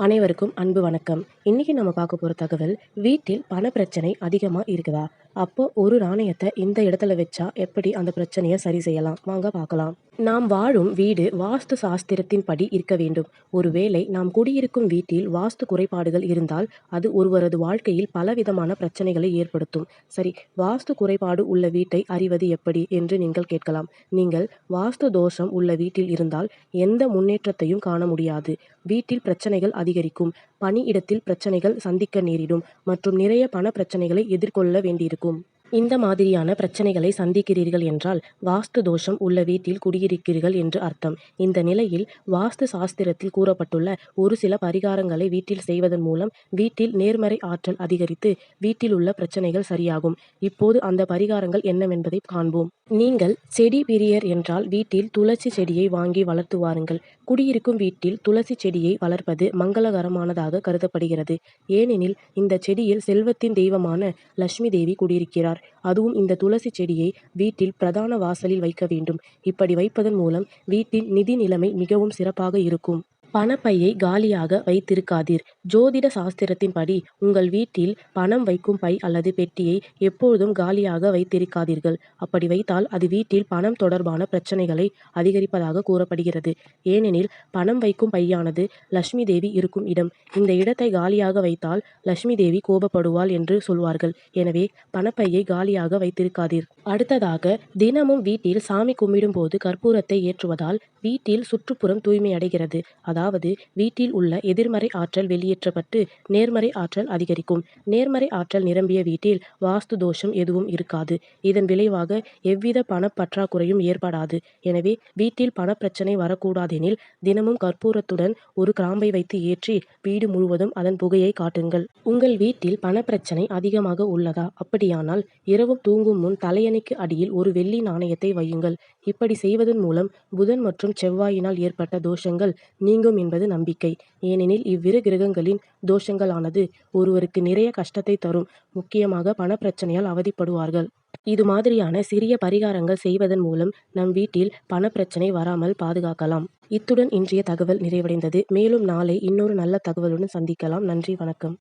அனைவருக்கும் அன்பு வணக்கம். இன்றைக்கி நம்ம பார்க்க போகிற தகவல் வீட்டில் பண பிரச்சனை அதிகமாக இருக்குதா? அப்போ ஒரு நாணயத்தை இந்த இடத்துல வச்சா எப்படி அந்த பிரச்சனையை சரி செய்யலாம்? வாங்க பார்க்கலாம். நாம் வாழும் வீடு வாஸ்து சாஸ்திரத்தின் படி இருக்க வேண்டும். ஒருவேளை நாம் குடியிருக்கும் வீட்டில் வாஸ்து குறைபாடுகள் இருந்தால் அது ஒருவரது வாழ்க்கையில் பலவிதமான பிரச்சனைகளை ஏற்படுத்தும். சரி வாஸ்து குறைபாடு உள்ள வீட்டை அறிவது எப்படி என்று நீங்கள் கேட்கலாம். நீங்கள் வாஸ்து தோஷம் உள்ள வீட்டில் இருந்தால் எந்த முன்னேற்றத்தையும் காண முடியாது. வீட்டில் பிரச்சனைகள் அதிகரிக்கும். பணியிடத்தில் பிரச்சனைகள் சந்திக்க நேரிடும் மற்றும் நிறைய பண பிரச்சனைகளை எதிர்கொள்ள வேண்டியிருக்கும். இந்த மாதிரியான பிரச்சனைகளை சந்திக்கிறீர்கள் என்றால் வாஸ்து தோஷம் உள்ள வீட்டில் குடியிருக்கிறீர்கள் என்று அர்த்தம். இந்த நிலையில் வாஸ்து சாஸ்திரத்தில் கூறப்பட்டுள்ள ஒரு சில பரிகாரங்களை வீட்டில் செய்வதன் மூலம் வீட்டில் நேர்மறை ஆற்றல் அதிகரித்து வீட்டில் உள்ள பிரச்சனைகள் சரியாகும். இப்போது அந்த பரிகாரங்கள் என்னவென்பதை காண்போம். நீங்கள் செடி பிரியர் என்றால் வீட்டில் துளசி செடியை வாங்கி வளர்த்து வாருங்கள் குடியிருக்கும் வீட்டில் துளசி செடியை வளர்ப்பது மங்களகரமானதாக கருதப்படுகிறது. ஏனெனில் இந்த செடியில் செல்வத்தின் தெய்வமான லட்சுமி தேவி குடியிருக்கிறார். அதுவும் இந்த துளசி செடியை வீட்டில் பிரதான வாசலில் வைக்க வேண்டும். இப்படி வைப்பதன் மூலம் வீட்டில் நிதி நிலைமை மிகவும் சிறப்பாக இருக்கும். பணப்பையை காலியாக வைத்திருக்காதீர். ஜோதிட சாஸ்திரத்தின்படி உங்கள் வீட்டில் பணம் வைக்கும் பை அல்லது பெட்டியை எப்பொழுதும் காலியாக வைத்திருக்காதீர்கள். அப்படி வைத்தால் அது வீட்டில் பணம் தொடர்பான பிரச்சனைகளை அதிகரிப்பதாக கூறப்படுகிறது. ஏனெனில் பணம் வைக்கும் பையானது லட்சுமி தேவி இருக்கும் இடம். இந்த இடத்தை காலியாக வைத்தால் லட்சுமி தேவி கோபப்படுவாள் என்று சொல்வார்கள். எனவே பணப்பையை காலியாக வைத்திருக்காதீர். அடுத்ததாக தினமும் வீட்டில் சாமி கும்பிடும்போது கற்பூரத்தை ஏற்றுவதால் வீட்டில் சுற்றுப்புறம் தூய்மையடைகிறது. அதாவது வீட்டில் உள்ள எதிர்மறை ஆற்றல் வெளியேற்றப்பட்டு நேர்மறை ஆற்றல் அதிகரிக்கும். நேர்மறை ஆற்றல் நிரம்பிய வீட்டில் வாஸ்து தோஷம் எதுவும் இருக்காது. இதன் விளைவாக எவ்வித பணப்பற்றாக்குறையும் ஏற்படாது. எனவே வீட்டில் பணப்பிரச்சனை வரக்கூடாதெனில் தினமும் கற்பூரத்துடன் ஒரு கிராம்பை வைத்து ஏற்றி வீடு முழுவதும் அதன் புகையை காட்டுங்கள். உங்கள் வீட்டில் பணப்பிரச்சனை அதிகமாக உள்ளதா? அப்படியானால் இரவும் தூங்கும் முன் தலையணைக்கு அடியில் ஒரு வெள்ளி நாணயத்தை வையுங்கள். இப்படி செய்வதன் மூலம் புதன் மற்றும் செவ்வாயினால் ஏற்பட்ட தோஷங்கள் நீங்க நீங்கும் என்பது நம்பிக்கை. ஏனெனில் இவ்விரு கிரகங்களின் தோஷங்களானது ஒருவருக்கு நிறைய கஷ்டத்தை தரும். முக்கியமாக பணப்பிரச்சனையால் அவதிப்படுவார்கள். இது மாதிரியான சிறிய பரிகாரங்கள் செய்வதன் மூலம் நம் வீட்டில் பணப்பிரச்சனை வராமல் பாதுகாக்கலாம். இத்துடன் இன்றைய தகவல் நிறைவடைந்தது. மேலும் நாளை இன்னொரு நல்ல தகவலுடன் சந்திக்கலாம். நன்றி வணக்கம்.